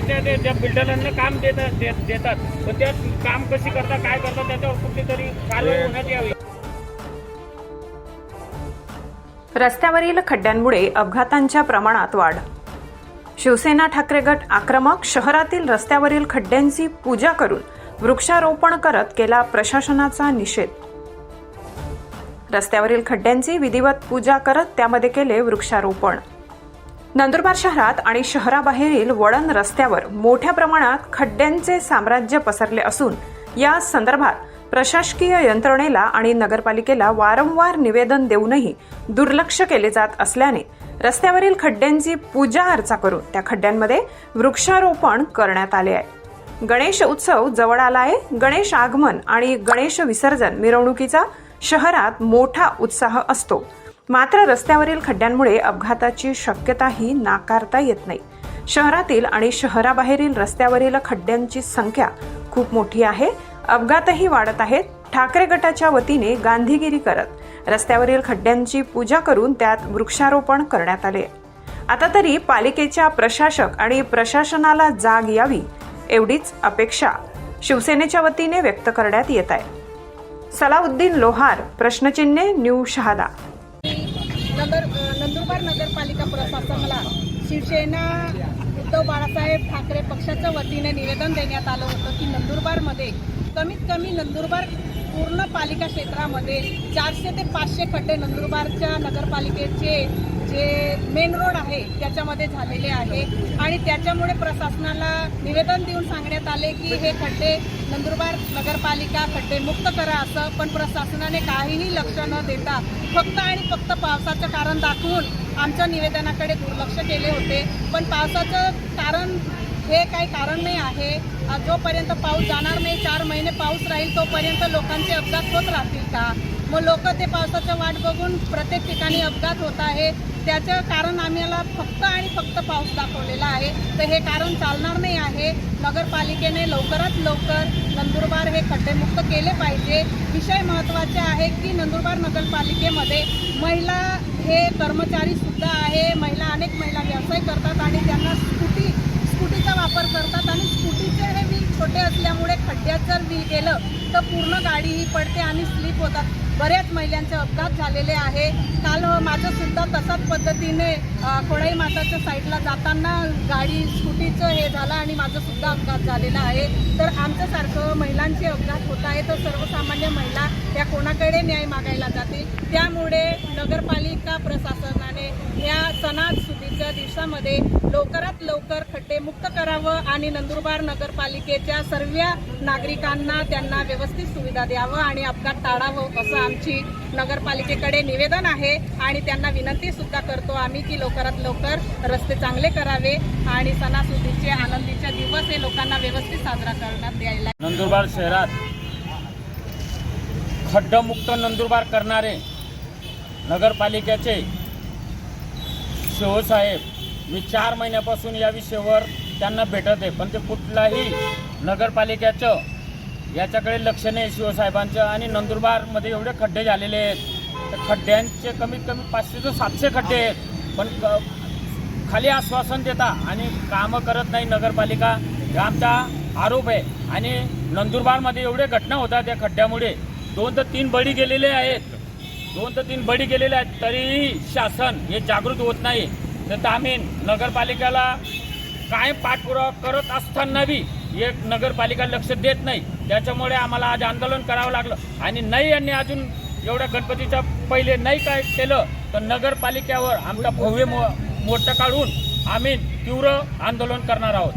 देतात दे- देतात. पण त्यात काम कशी करतात काय करतात त्याच्यावर कुठेतरी कारवाई होण्यात यावी. रस्त्यावरील खड्ड्यांमुळे अपघातांच्या प्रमाणात वाढ. शिवसेना ठाकरे गट आक्रमक शहरातील रस्त्यावरील खड्ड्यांची पूजा करून वृक्षारोपण करत केला प्रशासनाचा निषेध. रस्त्यावरील खड्ड्यांची विधिवत पूजा करत त्यामध्ये केले वृक्षारोपण. नंदुरबार शहरात आणि शहराबाहेरील वळण रस्त्यावर मोठ्या प्रमाणात खड्ड्यांचे साम्राज्य पसरले असून या संदर्भात प्रशासकीय यंत्रणेला आणि नगरपालिकेला वारंवार निवेदन देऊनही दुर्लक्ष केले जात असल्याने रस्त्यावरील खड्ड्यांची पूजा अर्चा करून त्या खड्ड्यांमध्ये वृक्षारोपण करण्यात आले आहे. गणेश उत्सव जवळ आला आहे. गणेश आगमन आणि गणेश विसर्जन मिरवणुकीचा शहरात मोठा उत्साह असतो. मात्र रस्त्यावरील खड्ड्यांमुळे अपघाताची शक्यताही नाकारता येत नाही. शहरातील आणि शहराबाहेरील रस्त्यावरील खड्ड्यांची संख्या खूप मोठी आहे. अपघातही वाढत आहेत. ठाकरे गटाच्या वतीने गांधीगिरी करत रस्त्यावरील खड्ड्यांची पूजा करून त्यात वृक्षारोपण करण्यात आले. आता तरी पालिकेच्या प्रशासक आणि प्रशासनाला जाग यावी एवढीच अपेक्षा शिवसेनेच्या वतीने व्यक्त करण्यात येत आहे. सलाउद्दीन लोहार प्रश्नचिन्हे न्यू शहादा. नगर नंदुरबार नगरपालिका प्रशासनाला शिवसेना उद्धव बाळासाहेब ठाकरे पक्षाच्या वतीने निवेदन देण्यात आलं होतं की नंदुरबारमध्ये कमीत कमी नंदुरबार पूर्ण पालिका क्षेत्रामध्ये चारशे ते पाचशे खड्डे नंदुरबारच्या नगरपालिकेचे जे मेन रोड आहे त्याच्यामध्ये झालेले आहे. आणि त्याच्यामुळे प्रशासनाला निवेदन देऊन सांगण्यात आले की हे खड्डे नंदुरबार नगरपालिका खड्डे मुक्त करा असं पण प्रशासनाने काहीही लक्ष न देता फक्त आणि फक्त पावसाचं कारण दाखवून आमच्या निवेदनाकडे दुर्लक्ष केले होते. पण पावसाचं कारण हे काही कारण नाही आहे. जोपर्यंत पाऊस जाणार नाही चार महिने पाऊस राहील तोपर्यंत लोकांचे अपघात होत राहतील का? मग लोक ते पावसाच्या वाट बघून प्रत्येक ठिकाणी अपघात होत आहे. त्याचं कारण आम्हाला फक्त आणि फक्त पाऊस दाखवलेला आहे. तर हे कारण चालणार नाही आहे. नगरपालिकेने लवकरात लवकर नंदुरबार हे खड्डेमुक्त केले पाहिजे. विषय महत्त्वाचे आहे की नंदुरबार नगरपालिकेमध्ये महिला हे कर्मचारीसुद्धा आहे. महिला अनेक महिला व्यवसाय करतात आणि त्यांना स्कूटी स्कूटीचा वापर करतात. खड्डे असल्यामुळे खड्ड्यात जर मी गेलं तर पूर्ण गाडी ही पडते आणि स्लिप होतात. बऱ्याच महिलांचे अपघात झालेले आहे. काल माझंसुद्धा माझं सुद्धा तसाच पद्धतीने खोडाई माताच्या साईडला जाताना गाडी स्कूटीचं हे झालं आणि माझं सुद्धा अपघात झालेला आहे. तर आमच्यासारखं महिलांचे अपघात होत आहे तर सर्वसामान्य महिला या कोणाकडे न्याय मागायला जातील? त्यामुळे नगरपालिका प्रशासनाने या सणासुदीच्या दिवसामध्ये लवकरात लवकर खड्डे मुक्त करावं आणि नंदुरबार नगरपालिकेच्या सर्व नागरिकांना त्यांना व्यवस्थित सुविधा द्यावं आणि अपघात टाळावं असं आमची नगरपालिकेकडे निवेदन आहे. आणि त्यांना विनंती सुद्धा करतो आम्ही की लवकरात लवकर रस्ते चांगले करावे आणि सणासुदीचे आनंदीचे दिवस हे लोकांना व्यवस्थित साजरा करण्यात द्यायला नंदुरबार शहरात खड्डमुक्त नंदुरबार करणारे नगरपालिकेचे शिवसाहेब मी चार महिन्यापासून या विषयावर त्यांना भेटत आहे पण ते कुठलाही नगरपालिकेचं याच्याकडे लक्ष नाही शिवसाहेबांचं. आणि नंदुरबारमध्ये एवढे खड्डे झालेले आहेत. तर खड्ड्यांचे कमीत कमी पाचशे ते सातशे खड्डे आहेत. पण खाली आश्वासन देता आणि कामं करत नाही नगरपालिका. आमचा आरोप आहे. आणि नंदुरबारमध्ये एवढे घटना होतात त्या खड्ड्यामुळे. दोन तर तीन बळी गेलेले आहेत. दोन तर तीन बळी गेलेले आहेत तरीही शासन हे जागृत होत नाही. तर आम्ही नगरपालिकेला काय पाठपुरावा करत असताना बी एक नगरपालिका लक्ष देत नाही. त्याच्यामुळे आम्हाला आज आंदोलन करावं लागलं. आणि नाही यांनी अजून एवढ्या गणपतीच्या पहिले नाही काय केलं तर नगरपालिकेवर आमचा भव्य मो मोर्चा काढून आम्ही तीव्र आंदोलन करणार आहोत.